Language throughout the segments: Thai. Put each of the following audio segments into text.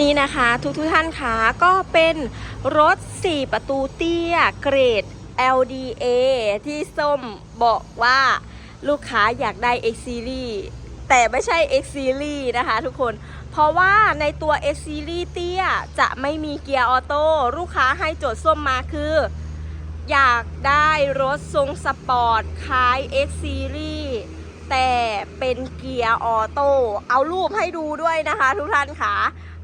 นี่นะคะทุกทุกท่านคะก็เป็นรถ 4 ประตูเตี้ยเกรด LDA ที่ส้มบอกว่าลูกค้าอยากได้ X Series แต่ไม่ใช่ X Series นะคะทุกคน เพราะว่าในตัว X Series เตี้ยจะไม่มีเกียร์ออโต้ลูกค้าให้โจทย์ส้มมาคือ อยากได้รถทรงสปอร์ตคล้าย X Series แต่เป็นเกียร์ออโต้เอารูปให้ดูด้วยนะคะ ทุกท่านค่ะ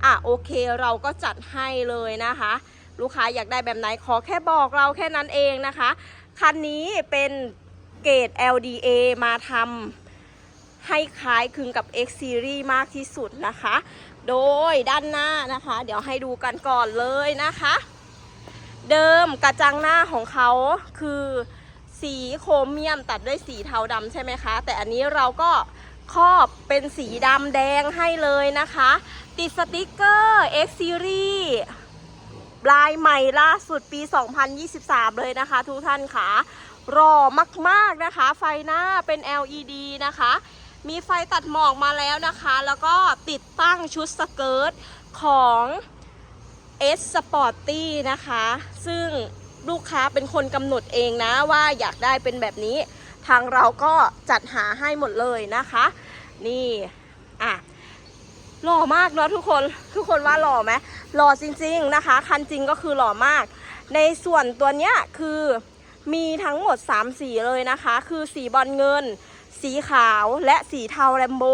อะโอเคเราก็จัดให้เลยนะคะ ลูกค้าอยากได้แบบไหนขอแค่บอกเราแค่นั้นเองนะคะ คันนี้เป็นเกรด LDA มาทำให้คล้ายคลึงกับ X Series มากที่สุดนะคะ โดยด้านหน้านะคะ เดี๋ยวให้ดูกันก่อนเลยนะคะ เดิมกระจังหน้าของเขาคือ สีโครเมียมตัดด้วยสีเทาดำใช่ไหมคะ แต่อันนี้เราก็ครอบเป็นสีดำแดงให้เลยนะคะ ติดสติกเกอร์ X Series ลายใหม่ล่าสุดปี 2023 เลยนะคะ ทุกท่านค่ะ รอมาก ๆ นะคะ ไฟหน้าเป็น LED นะคะ มีไฟตัดหมอกมาแล้วนะคะ แล้วก็ติดตั้งชุดสเกิร์ตของ S Sporty นะคะ ซึ่ง ลูกค้าเป็นคนกำหนดเองนะว่าอยากได้เป็นแบบนี้ ทางเราก็จัดหาให้หมดเลยนะคะ นี่อะหล่อมากเนาะทุกคนทุกคนว่าหล่อไหมหล่อจริง ๆนะคะ คันจริงก็คือหล่อมาก ในส่วนตัวเนี้ยคือมีทั้งหมด 3 สีเลยนะคะ คือสีบอลเงิน สีขาวและสีเทาแรมโบ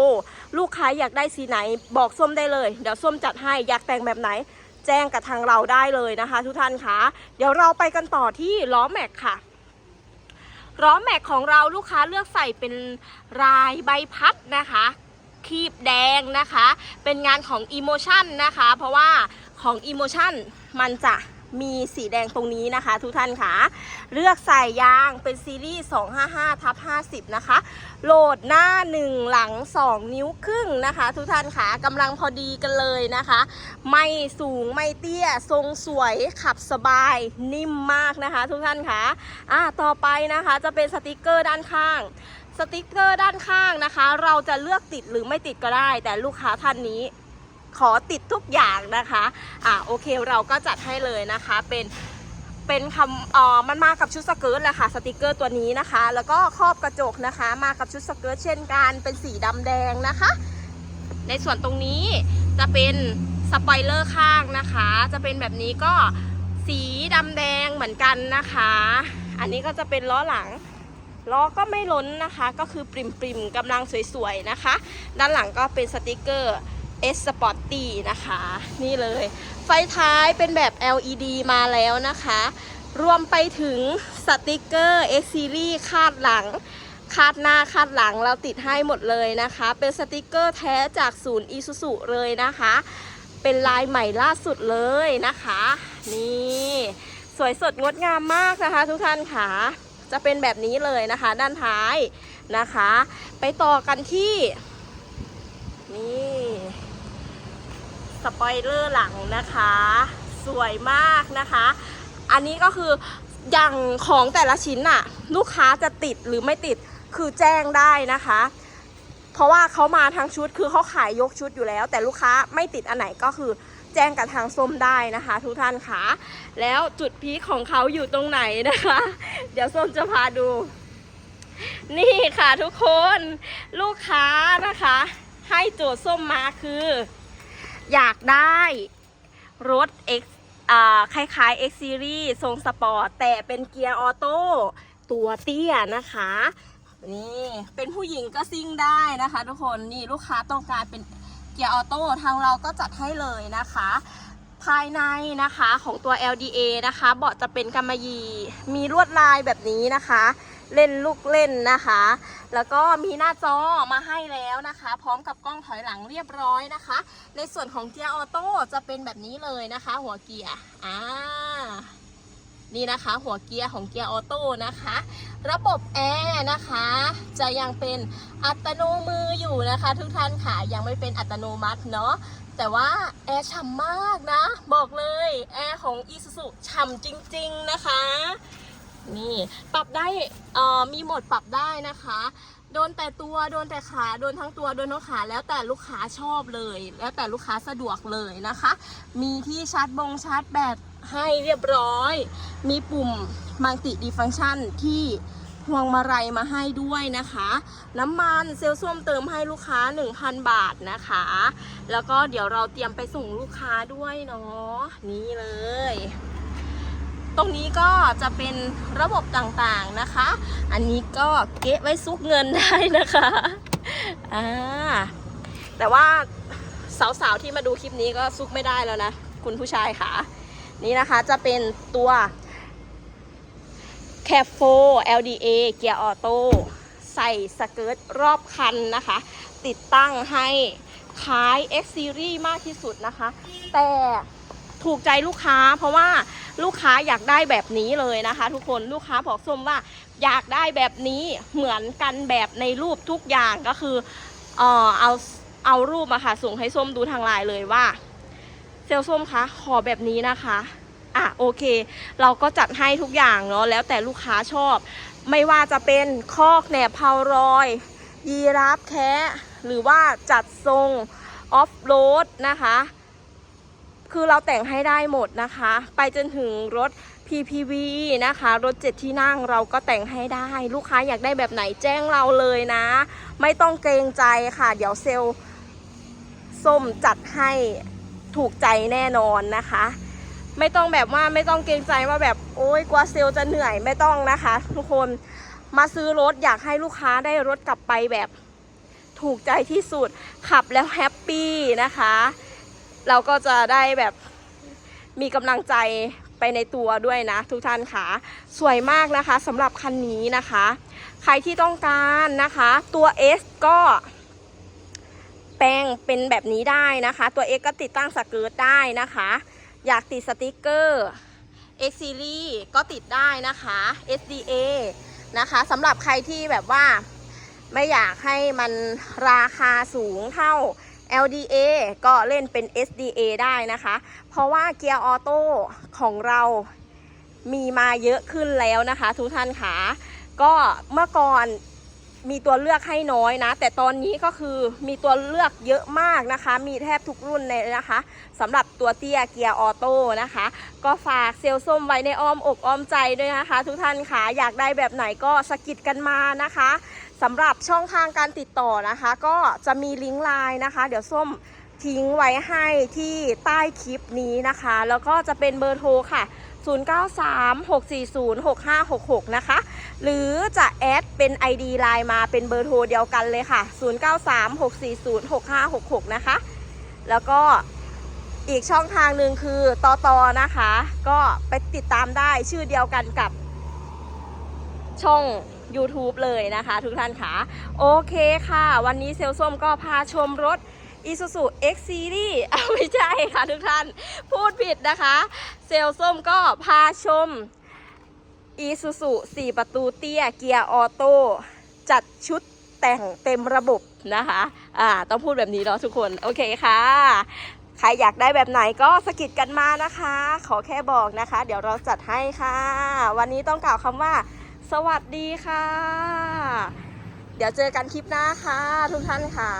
ลูกค้าอยากได้สีไหนบอกส้มได้เลย เดี๋ยวส้มจัดให้อยากแต่งแบบไหน แจ้งกับทางเราได้เลยนะคะ ทุกท่านคะเดี๋ยวเราไปกันต่อที่ล้อแม็กค่ะล้อแม็กของเราลูกค้าเลือกใส่เป็นลายใบพัดนะคะคีบแดงนะคะ เป็นงานของอีโมชันนะคะ เพราะว่าของอีโมชันมันจะ มีสีแดงตรงนี้นะคะ ทุกท่านคะเลือกใส่ยางเป็นซีรีส์ 255ทับ50 นะคะ โหลดหน้า 1 หลัง 2 นิ้วครึ่งนะคะ ทุกท่านคะกำลังพอดีกันเลยนะคะ ไม่สูงไม่เตี้ย ทรงสวยขับสบายนิ่มมากนะคะ ทุกท่านคะอะต่อไปนะคะจะเป็นสติกเกอร์ด้านข้างสติกเกอร์ด้านข้างนะคะ เราจะเลือกติดหรือไม่ติดก็ได้ แต่ลูกค้าท่านนี้ ขอติดทุกอย่างนะคะอะโอเคเราก็จัดให้เลยนะคะเป็นเป็นคำอ่อมันมากับชุดสเกิร์ตแหละค่ะสติกเกอร์ตัวนี้นะคะ แล้วก็ครอบกระจกนะคะ มากับชุดสเกิร์ตเช่นกันเป็นสีดำแดงนะคะ ในส่วนตรงนี้จะเป็นสปอยเลอร์ข้างนะคะ จะเป็นแบบนี้ก็สีดำแดงเหมือนกันนะคะ อันนี้ก็จะเป็นล้อหลังล้อก็ไม่ล้นนะคะ ก็คือปริมปริมๆกำลังสวยๆนะคะ ด้านหลังก็เป็นสติกเกอร์ S Sporty นะคะ นี่เลย ไฟท้ายเป็นแบบ LED มาแล้วนะคะ รวมไปถึงสติกเกอร์ X Series คาดหลัง คาดหน้าคาดหลังเราติดให้หมดเลยนะคะ เป็นสติกเกอร์แท้จากศูนย์ Isuzu เลยนะคะ เป็นลายใหม่ล่าสุดเลยนะคะ นี่สวยสดงดงามมากนะคะ ทุกท่านค่ะจะเป็นแบบนี้เลยนะคะ ด้านท้ายนะคะ ไปต่อกันที่นี่ สปอยเลอร์หลังนะคะ สวยมากนะคะ อันนี้ก็คืออย่างของแต่ละชิ้นน่ะ ลูกค้าจะติดหรือไม่ติดคือแจ้งได้นะคะ เพราะว่าเขามาทั้งชุดคือเขาขายยกชุดอยู่แล้ว แต่ลูกค้าไม่ติดอันไหนก็คือแจ้งกับทางส้มได้นะคะ ทุกท่านคะแล้วจุดพีคของเขาอยู่ตรงไหนนะคะ เดี๋ยวส้มจะพาดู นี่ค่ะทุกคนลูกค้านะคะ ให้โจทย์ส้มมาคือ อยากได้รถ X อ่าคล้ายๆ X Series ทรงสปอร์ต แต่เป็นเกียร์ออโต้ตัวเตี้ยนะคะ นี่เป็นผู้หญิงก็ซิ่งได้นะคะทุกคนนี่ลูกค้าต้องการเป็นเกียร์ออโต้ทางเราก็จัดให้เลยนะคะ ภายในนะคะของตัว LDA นะคะ เบาะจะเป็นกำมะหยี่มีลวดลายแบบนี้นะคะ เล่นลูกเล่นนะคะ แล้วก็มีหน้าจอมาให้แล้วนะคะ พร้อมกับกล้องถอยหลังเรียบร้อยนะคะ ในส่วนของเกียร์ออโต้จะเป็นแบบนี้เลยนะคะ หัวเกียร์อ่านี่นะคะหัวเกียร์ของเกียร์ออโต้นะคะ ระบบแอร์นะคะ จะยังเป็นอัตโนมืออยู่นะคะ ทุกท่านค่ะยังไม่เป็นอัตโนมัติเนาะแต่ว่าแอร์ฉ่ำมากนะ บอกเลยแอร์ของ Isuzu ฉ่ำจริง ๆ นะคะ นี่ปรับได้เอ่อมีโหมดปรับได้นะคะ โดนแต่ตัวโดนแต่ขาโดนทั้งตัวโดนทั้งขาแล้วแต่ลูกค้าชอบเลย แล้วแต่ลูกค้าสะดวกเลยนะคะ มีที่ชาร์จบงชาร์จแบตให้เรียบร้อย มีปุ่มมัลติดีฟังชันที่พวงมาลัยมาให้ด้วยนะคะ น้ำมันเซลล์ส้วมเติมให้ลูกค้า 1,000 บาทนะคะ แล้วก็เดี๋ยวเราเตรียมไปส่งลูกค้าด้วยเนาะนี่เลย ตรงนี้ก็จะเป็นระบบต่างๆนะคะ อันนี้ก็เก็บไว้ซุกเงินได้นะคะอ่าแต่ว่าสาวๆที่มาดูคลิปนี้ก็ซุกไม่ได้แล้วนะ คุณผู้ชายค่ะ นี่นะคะจะเป็นตัว c a f 4 LDA เกียร์ออโต้ใส่สเกิร์ตรอบคันนะคะ ติดตั้งให้คล้าย X Series มากที่สุดนะคะ แต่ถูกใจลูกค้าเพราะว่า ลูกค้าอยากได้แบบนี้เลยนะคะ ทุกคนลูกค้าบอกส้มว่าอยากได้แบบนี้เหมือนกันแบบในรูปทุกอย่างก็คือเออเอาเอารูปมาค่ะส่งให้ส้มดูทางไลน์เลยว่า เซลส้มคะขอแบบนี้นะคะอะโอเค เราก็จัดให้ทุกอย่างเนาะแล้วแต่ลูกค้าชอบ ไม่ว่าจะเป็นคอกแหนบเพารอย ยีราฟแคะหรือว่าจัดทรงออฟโรดนะคะ คือเราแต่งให้ได้หมดนะคะ ไปจนถึงรถ PPV นะคะ รถเจ็ดที่นั่งเราก็แต่งให้ได้ ลูกค้าอยากได้แบบไหนแจ้งเราเลยนะ ไม่ต้องเกรงใจค่ะ เดี๋ยวเซลลส้มจัดให้ถูกใจแน่นอนนะคะ ไม่ต้องแบบว่าไม่ต้องเกรงใจว่าแบบโอ๊ยกว่าเซลลจะเหนื่อยไม่ต้องนะคะ ทุกคนมาซื้อรถอยากให้ลูกค้าได้รถกลับไปแบบถูกใจที่สุดขับแล้วแฮปปี้นะคะ เราก็จะได้แบบมีกำลังใจไปในตัวด้วยนะ ทุกท่านค่ะสวยมากนะคะสำหรับคันนี้นะคะ ใครที่ต้องการนะคะ ตัว S ก็แปลงเป็นแบบนี้ได้นะคะ ตัว X ก็ติดตั้งสเกิร์ตได้นะคะ อยากติดสติกเกอร์ X Series ก็ติดได้นะคะ SDA นะคะสำหรับใครที่แบบว่าไม่อยากให้มันราคาสูงเท่า LDA ก็เล่นเป็น SDA ได้นะคะ เพราะว่าเกียร์ออโต้ของเรามีมาเยอะขึ้นแล้วนะคะ ทุกท่านค่ะก็เมื่อก่อนมีตัวเลือกให้น้อยนะ แต่ตอนนี้ก็คือมีตัวเลือกเยอะมากนะคะ มีแทบทุกรุ่นเลยนะคะสำหรับตัวเตี้ยเกียร์ออโต้นะคะ ก็ฝากเซลล์ส้มไว้ในอ้อมอกอ้อมใจด้วยนะคะ ทุกท่านค่ะอยากได้แบบไหนก็สกิดกันมานะคะ สำหรับช่องทางการติดต่อนะคะ ก็จะมีลิงก์ไลน์นะคะ เดี๋ยวส้มทิ้งไว้ให้ที่ใต้คลิปนี้นะคะ แล้วก็จะเป็นเบอร์โทรค่ะ 0936406566 นะคะ หรือจะแอดเป็น ID ไลน์มาเป็นเบอร์โทรเดียวกันเลยค่ะ 0936406566 นะคะ แล้วก็อีกช่องทางหนึ่งคือตอตอนะคะ ก็ไปติดตามได้ชื่อเดียวกันกับช่อง YouTube เลยนะคะ ทุกท่านค่ะ โอเคค่ะ วันนี้เซลส้มก็พาชมรถ Isuzu X Series อ้าไม่ใช่ค่ะทุกท่าน พูดผิดนะคะ เซลส้มก็พาชม Isuzu 4 ประตูเตี้ยเกียร์ออโต้จัดชุดแต่งเต็มระบบนะคะ อ่า ต้องพูดแบบนี้เนาะทุกคน โอเคค่ะ ใครอยากได้แบบไหนก็สกิดกันมานะคะ ขอแค่บอกนะคะ เดี๋ยวเราจัดให้ค่ะ วันนี้ต้องกล่าวคำว่า สวัสดีค่ะ เดี๋ยวเจอกันคลิปหน้าค่ะ ทุกท่านค่ะ